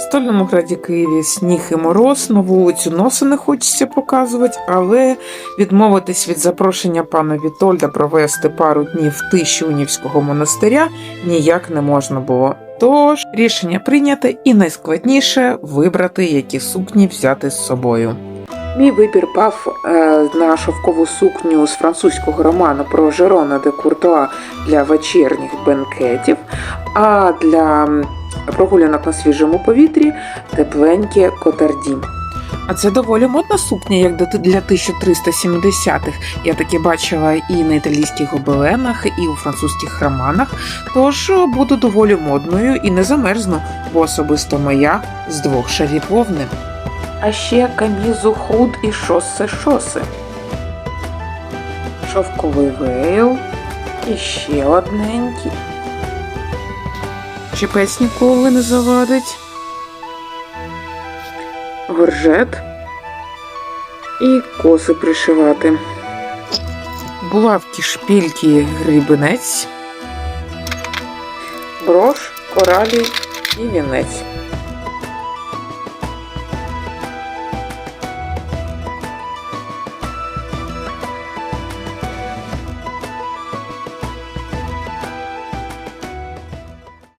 В стольному граді Києві сніг і мороз, на вулицю носа не хочеться показувати, але відмовитись від запрошення пана Вітольда провести пару днів в тиші Унівського монастиря ніяк не можна було. Тож рішення прийняте, і найскладніше вибрати, які сукні взяти з собою. Мій вибір пав е, на шовкову сукню з французького роману про Жерона де Куртуа для вечірніх бенкетів, а для прогулянок на свіжому повітрі тепленьке котарді. А це доволі модна сукня, як для 1370-х. Я таке бачила і на італійських гобеленах, і у французьких романах. Тож е, буду доволі модною і не замерзну, бо особисто моя з двох шарів вовни. А ще камізу худ і шосе шоси. Шовковий вейл. І ще одненький. Чепець ніколи не завадить. Горжет. І коси пришивати. Булавки, шпільки, грибинець. Брош, коралі і вінець.